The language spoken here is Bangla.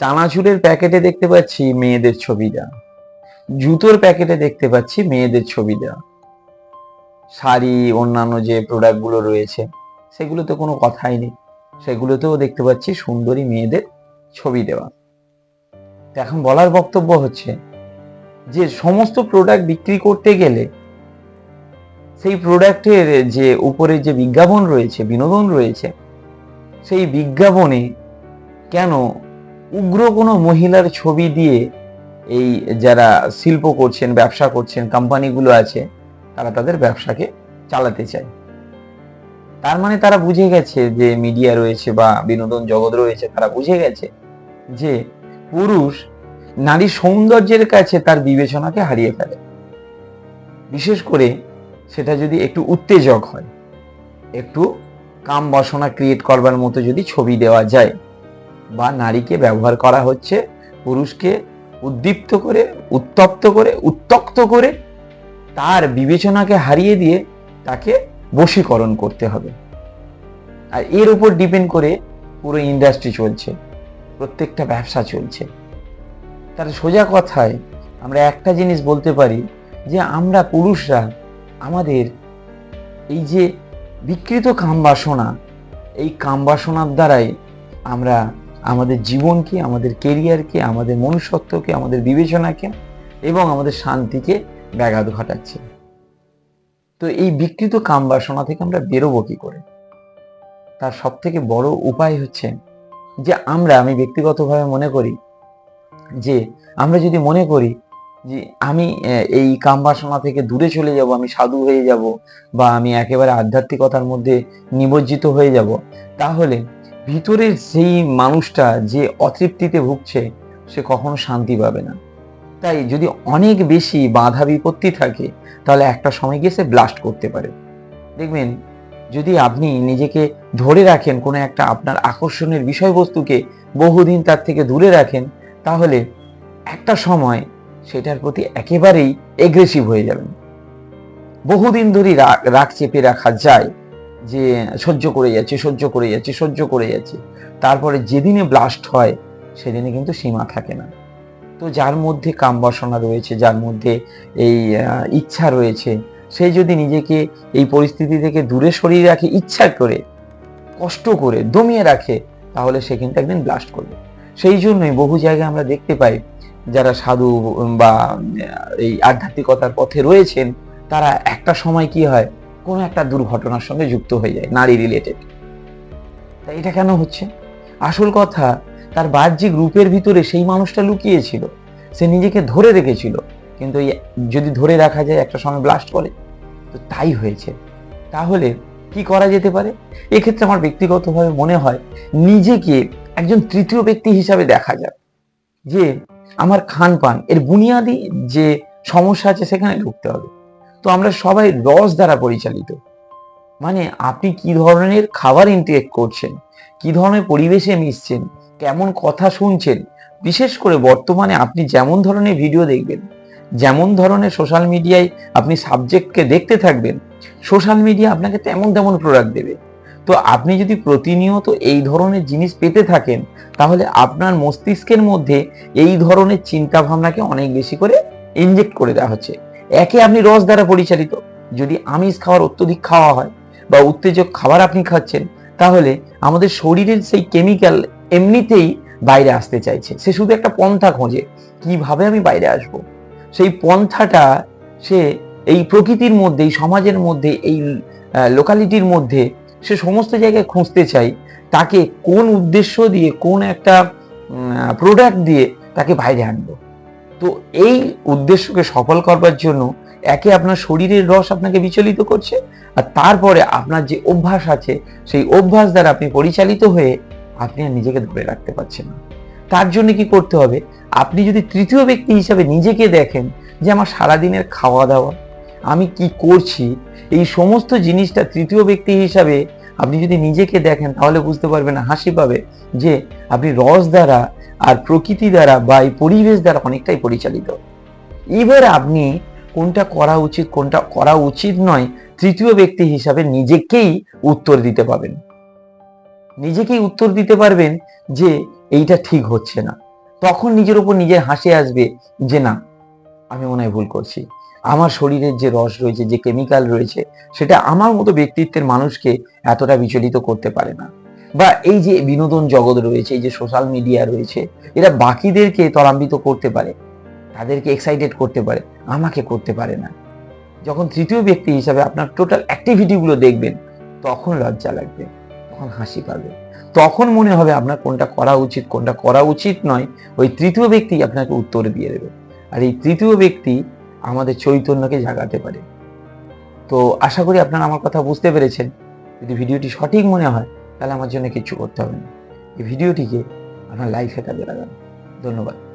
চানাচুরের প্যাকেটে দেখতে পাচ্ছি মেয়েদের ছবি দেওয়া জুতোর প্যাকেটে দেখতে পাচ্ছি মেয়েদের ছবি দেওয়া শাড়ি, অন্যান্য যে প্রোডাক্টগুলো রয়েছে, সেগুলোতে কোনো কথাই নেই। সেগুলোতেও দেখতে পাচ্ছি সুন্দরী মেয়েদের ছবি দেওয়া। এখন বলার বক্তব্য হচ্ছে যে, সমস্ত প্রোডাক্ট বিক্রি করতে গেলে সেই প্রোডাক্টের যে উপরে যে বিজ্ঞাপন রয়েছে, বিনোদন রয়েছে, সেই বিজ্ঞাপনে কেন উগ্র কোনো মহিলার ছবি দিয়ে এই যারা শিল্প করছেন, ব্যবসা করছেন কোম্পানিগুলো আছে, তারা তাদের ব্যবসাকে চালাতে চায়। তার মানে তারা বুঝে গেছে যে মিডিয়া রয়েছে বা বিনোদন জগৎ রয়েছে, তারা বুঝে গেছে যে পুরুষ নারী সৌন্দর্যের কাছে তার বিবেচনাকে হারিয়ে ফেলে। বিশেষ করে সেটা যদি একটু উত্তেজক হয়, একটু কাম বাসনা ক্রিয়েট করবার মতো যদি ছবি দেওয়া যায় বা নারীকে ব্যবহার করা হচ্ছে, পুরুষকে উদ্দীপ্ত করে, উত্তপ্ত করে, উত্তক্ত করে তার বিবেচনাকে হারিয়ে দিয়ে তাকে বশীকরণ করতে হবে। আর এর উপর ডিপেন্ড করে পুরো ইন্ডাস্ট্রি চলছে, প্রত্যেকটা ব্যবসা চলছে। তার সোজা কথায় আমরা একটা জিনিস বলতে পারি যে আমরা পুরুষরা আমাদের এই যে বিকৃত কামবাসনা, এই কামবাসনার দ্বারাই আমরা আমাদের জীবনকে, আমাদের কেরিয়ারকে আমাদের মনুষ্যত্বকে, আমাদের বিবেচনাকে এবং আমাদের শান্তিকে ব্যাঘাত ঘটাচ্ছে। তো এই বিকৃত কামবাসনা থেকে আমরা বেরোবো কি করে? তার সব থেকে বড় উপায় হচ্ছে যে আমরা, আমি ব্যক্তিগতভাবে মনে করি যে আমরা যদি মনে করি যে আমি এই কামবাসনা থেকে দূরে চলে যাব, আমি সাধু হয়ে যাব বা আমি একেবারে আধ্যাত্মিকতার মধ্যে নিমজ্জিত হয়ে যাব, তাহলে ভিতরের যেই মানুষটা যে অতৃপ্তিতে ভুগছে, সে কখনো শান্তি পাবে না। তাই যদি অনেক বেশি বাধা বিপত্তি থাকে, তাহলে একটা সময় গিয়ে সে ব্লাস্ট করতে পারে। দেখবেন, যদি আপনি নিজেকে ধরে রাখেন কোনো একটা আপনার আকর্ষণের বিষয়বস্তুকে বহুদিন তার থেকে দূরে রাখেন, তাহলে একটা সময় সেটার প্রতি একেবারেই এগ্রেসিভ হয়ে যাবেন। বহুদিন ধরেই রাগ রাগ চেপে রাখা যায়। যে সহ্য করে যাচ্ছে, সহ্য করে যাচ্ছে, সহ্য করে যাচ্ছে। তারপরে যেদিনে ব্লাস্ট হয়, সেদিনে কিন্তু সীমা থাকে না। তো যার মধ্যে কাম বাসনা রয়েছে, যার মধ্যে এই ইচ্ছা রয়েছে, সে যদি নিজেকে এই পরিস্থিতি থেকে দূরে সরিয়ে রাখে, ইচ্ছা করে, কষ্ট করে, দমিয়ে রাখে, তাহলে সে কিন্তু একদিন ব্লাস্ট করবে। সেই জন্যই বহু জায়গায় আমরা দেখতে পাই, যারা সাধু বা এই আধ্যাত্মিকতার পথে রয়েছেন, তারা একটা সময় কি হয় কোনো একটা দুর্ঘটনার সঙ্গে যুক্ত হয়ে যায়, নারী রিলেটেড তা এটা কেন হচ্ছে? আসল কথা, তার বাহ্যিক রূপের ভিতরে সেই মানুষটা লুকিয়েছিল। সে নিজেকে ধরে রেখেছিল। কিন্তু যদি ধরে রাখা যায়, একটা সময় ব্লাস্ট করে। তো তাই হয়েছে। তাহলে কি করা যেতে পারে? এক্ষেত্রে আমার ব্যক্তিগতভাবে মনে হয়, নিজেকে একজন তৃতীয় ব্যক্তি হিসাবে দেখা যাক। যে আমার খান পান এর বুনিয়াদি যে সমস্যা আছে, সেখানে ঢুকতে হবে। তো আমরা সবাই রস দ্বারা পরিচালিত। মানে আপনি কি ধরনের খাবার ইনটেক করছেন? কি ধরনের পরিবেশে মিশছেন? কেমন কথা শুনছেন? বিশেষ করে বর্তমানে আপনি যেমন ধরনের ভিডিও দেখবেন, যেমন ধরনের সোশ্যাল মিডিয়ায় আপনি সাবজেক্টকে দেখতে থাকবেন সোশ্যাল মিডিয়া আপনাকে তেমন তেমন প্রোডাক্ট দেবে। তো আপনি যদি প্রতিনিয়ত এই ধরনের জিনিস পেতে থাকেন, তাহলে আপনার মস্তিষ্কের মধ্যে এই ধরনের চিন্তা ভাবনাকে অনেক বেশি করে ইনজেক্ট করে দেওয়া হচ্ছে। একে আপনি রস দ্বারা পরিচালিত। যদি আমিষ খাওয়ার অত্যধিক খাওয়া হয় বা উত্তেজক খাবার আপনি খাচ্ছেন, তাহলে আমাদের শরীরের সেই কেমিক্যাল এমনিতেই বাইরে আসতে চাইছে। সে শুধু একটা পন্থা খোঁজে, কীভাবে আমি বাইরে আসব? সেই পন্থাটা সে এই প্রকৃতির মধ্যে, এই সমাজের মধ্যে, এই লোকালিটির মধ্যে সে সমস্ত জায়গায় খুঁজতে চাই, তাকে কোন উদ্দেশ্য দিয়ে, কোন একটা প্রোডাক্ট দিয়ে তাকে বাইরে আনব। তো এই উদ্দেশ্যকে সফল করবার জন্য একে আপনার শরীরের রস আপনাকে বিচলিত করছে, আর তারপরে আপনার যে অভ্যাস আছে, সেই অভ্যাস দ্বারা আপনি পরিচালিত হয়ে আপনি আর নিজেকে ধরে রাখতে পারছেন না। তার জন্য কি করতে হবে? আপনি যদি তৃতীয় ব্যক্তি হিসাবে নিজেকে দেখেন যে আমার সারাদিনের খাওয়া দাওয়া, আমি কি করছি, এই সমস্ত জিনিসটা তৃতীয় ব্যক্তি হিসাবে আপনি যদি নিজেকে দেখেন, তাহলে বুঝতে পারবেন হাসি পাবে যে আপনি রস দ্বারা আর প্রকৃতি দ্বারা বা এই পরিবেশ দ্বারা অনেকটাই পরিচালিত। এবার আপনি কোনটা করা উচিত, কোনটা করা উচিত নয়, তৃতীয় ব্যক্তি হিসাবে নিজেকেই উত্তর দিতে পারবেন নিজেকেই উত্তর দিতে পারবেন যে এইটা ঠিক হচ্ছে না। তখন নিজের উপর নিজের হাসি আসবে যে না আমি মনে হয় ভুল করছি। আমার শরীরের যে রস রয়েছে, যে কেমিক্যাল রয়েছে, সেটা আমার মতো ব্যক্তিত্বের মানুষকে এতটা বিচলিত করতে পারে না। বা এই যে বিনোদন জগৎ রয়েছে, এই যে সোশ্যাল মিডিয়া রয়েছে, এরা বাকিদেরকে ত্বরান্বিত করতে পারে, তাদেরকে এক্সাইটেড করতে পারে, আমাকে করতে পারে না। যখন তৃতীয় ব্যক্তি হিসাবে আপনার টোটাল অ্যাক্টিভিটিগুলো দেখবেন, তখন লজ্জা লাগবে, তখন হাসি পাবে। তখন মনে হবে আপনার কোনটা করা উচিত, কোনটা করা উচিত নয়, ওই তৃতীয় ব্যক্তি আপনাকে উত্তর দিয়ে দেবে। আর এই তৃতীয় ব্যক্তি আমাদের চৈতন্যকে জাগাতে পারে। তো আশা করি আপনারা আমার কথা বুঝতে পেরেছেন। যদি ভিডিওটি সঠিক মনে হয়, তাহলে আমার জন্য কিছু করতে হবে না। এই ভিডিওটিকে আপনার লাইফে কাজে লাগান। ধন্যবাদ।